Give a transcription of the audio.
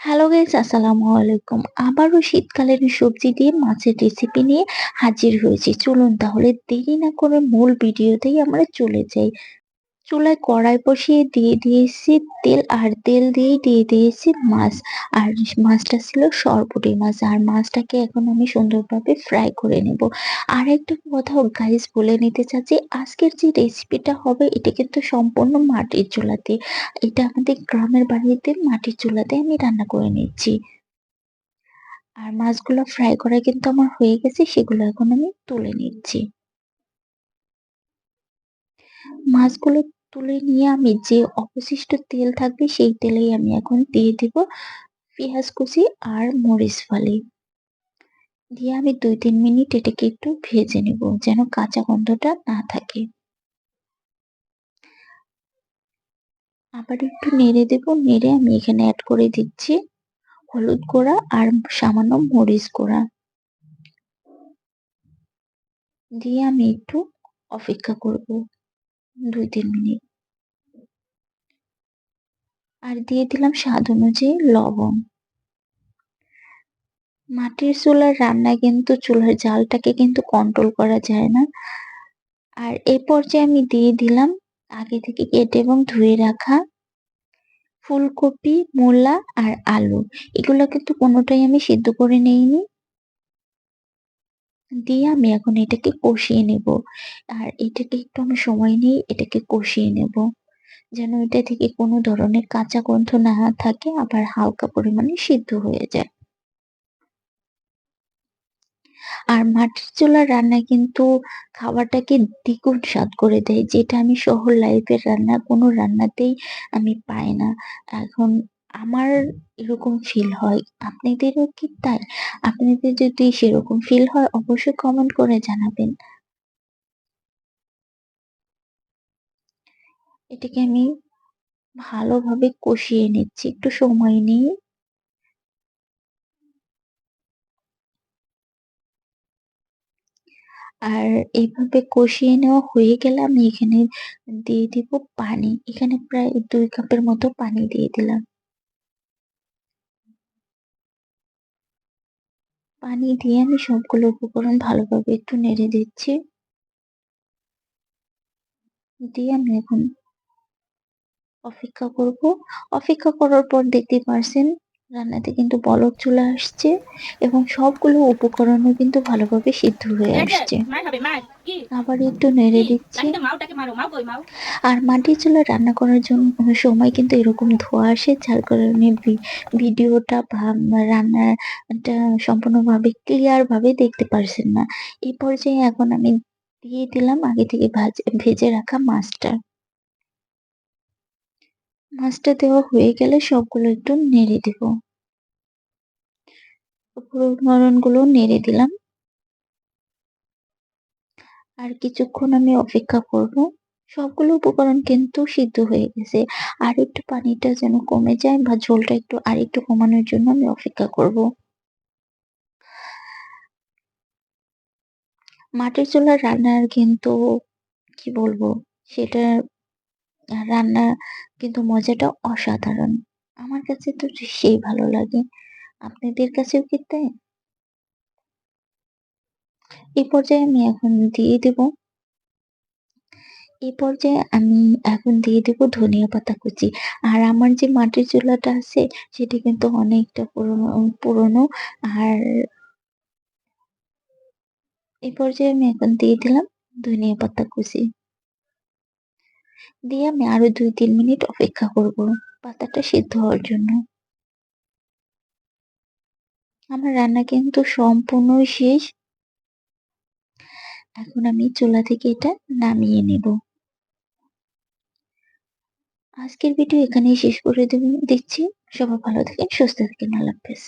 Hello guys আসসালামু আলাইকুম। আবারও শীতকালের সবজি দিয়ে মাছের রেসিপি নিয়ে হাজির হয়েছি। চলুন তাহলে দেরি না করে মূল ভিডিওতেই আমরা চলে যাই। চুলায় কড়াই বসিয়ে দিয়ে দিয়েছি তেল আর তেল দিয়েই দিয়ে দিয়েছি মাছ। আর মাছটা ছিল সরপুঁটি মাছ। আর মাছটাকে এখন আমি সুন্দরভাবে ফ্রাই করে নেব। আর একটা কথা গাইস বলে নিতে চাচ্ছি, আজকের যে রেসিপিটা হবে, এটা কিন্তু সম্পূর্ণ মাটির চুলাতে। এটা আমাদের গ্রামের বাড়িতে মাটির চুলাতে আমি রান্না করে নিচ্ছি। আর মাছগুলো ফ্রাই করা কিন্তু আমার হয়ে গেছে, সেগুলো এখন আমি তুলে নিচ্ছি। মাছগুলো তুলে নিয়ে আমি যে অবশিষ্ট তেল থাকবে সেই তেলেই আমি এখন দিয়ে দিব পেঁয়াজ কুচি আর মরিচ ফালি। দিয়ে আমি দুই তিন মিনিট এটাকে একটু ভেজে নেব যেন কাঁচা গন্ধটা না থাকে। আবার একটু নেড়ে দেব, নেড়ে আমি এখানে অ্যাড করে দিচ্ছি হলুদ গুঁড়া আর সামান্য মরিচ গুঁড়া। দিয়ে আমি একটু অপেক্ষা করব। দুই তিন মিনিট। আর দিয়ে দিলাম স্বাদ অনুযায়ী লবণ। মাটির চুলার রান্না কিন্তু চুলার জালটাকে কিন্তু কন্ট্রোল করা যায় না। আর এই পর্যায়ে আমি দিয়ে দিলাম আগে থেকে কেটে এবং ধুয়ে রাখা ফুলকপি, মূলা আর আলু। এগুলো কিন্তু কোনোটাই আমি সিদ্ধ করে নেইনি। দিয়ে আমি এখন এটাকে কষিয়ে নেব। আর এটাকে একটু আমি সময় নিয়ে এটাকে কষিয়ে নেব। যেন এটা থেকে কোনো ধরনের কাঁচা গন্ধ না থাকে, আবার হালকা পরিমাণে সিদ্ধ হয়ে যায়। আর মাটির চুলার রান্না কিন্তু খাবারটাকে দ্বিগুণ স্বাদ করে দেয়, যেটা আমি শহর লাইফের রান্না কোনো রান্নাতেই আমি পাই না। এখন আমার এরকম ফিল হয়, আপনাদেরও কি তাই? আপনাদের যদি সেরকম ফিল হয়, অবশ্যই কমেন্ট করে জানাবেন। এটাকে আমি ভালোভাবে কষিয়ে নিচ্ছি, একটু সময় নিয়ে। আর এইভাবে কষিয়ে নেওয়া হয়ে গেলে আমি এখানে দিয়ে দিব পানি, এখানে প্রায় দুই কাপের মতো পানি দিয়ে দিলাম। পানি দিয়ে আমি সবগুলো উপকরণ ভালোভাবে একটু নেড়ে দিচ্ছি। দিয়ে আমি এখন অপেক্ষা করব। অপেক্ষা করার পর দেখতে পারছেন রান্নাতে কিন্তু বলক চলে আসছে এবং সবগুলো উপকরণও কিন্তু ভালোভাবে সিদ্ধ হয়ে আসছে। আবার একটু নেড়ে দিচ্ছি। আর মাটির চুলা রান্না করার জন্য সময় কিন্তু এরকম ধোয়া আসে যার কারণে ভিডিওটা বা রান্নাটা সম্পূর্ণভাবে ক্লিয়ার ভাবে দেখতে পারছেন না। এই পর্যায়ে এখন আমি দিয়ে দিলাম আগে থেকে ভেজে রাখা মাছটা। মাছটা দেওয়া হয়ে গেলে সবগুলো একটু নেড়ে দেব। উপকরণগুলো নেড়ে দিলাম। আর কিছুক্ষণ আমি অপেক্ষা করব। সবগুলো উপকরণ কিন্তু সিদ্ধ হয়ে গেছে। আর একটু পানিটা যেন কমে যায় বা ঝোলটা একটু আর একটু কমানোর জন্য আমি অপেক্ষা করব। মাটির চুলার রান্নার কিন্তু কি বলব? সেটা রান্না কিন্তু মজাটা অসাধারণ। আমার কাছে তো সেই ভালো লাগে। আপনাদের কাছেও কি তাই? এই পর্যায়ে আমি এখন দিয়ে দেব। এই পর্যায়ে আমি এখন দিয়ে দেব ধনিয়া পাতা কুচি। আর আমার যে মাটির চুলাটা আছে, সেটি কিন্তু অনেকটা পুরনো পুরনো। আর এই পর্যায়ে আমি এখন দিয়ে দিলাম ধনিয়া পাতা কুচি। দিয়ে আমি আরও দুই তিন মিনিট অপেক্ষা করব পাতাটা সিদ্ধ হওয়ার জন্য। আমার রান্না কিন্তু সম্পূর্ণ শেষ। এখন আমি চুলা থেকে এটা নামিয়ে নেব। আজকের ভিডিও এখানেই শেষ করে দিচ্ছি সবাই ভালো থাকেন, সুস্থ থাকেন। আল্লাহ হাফেজ।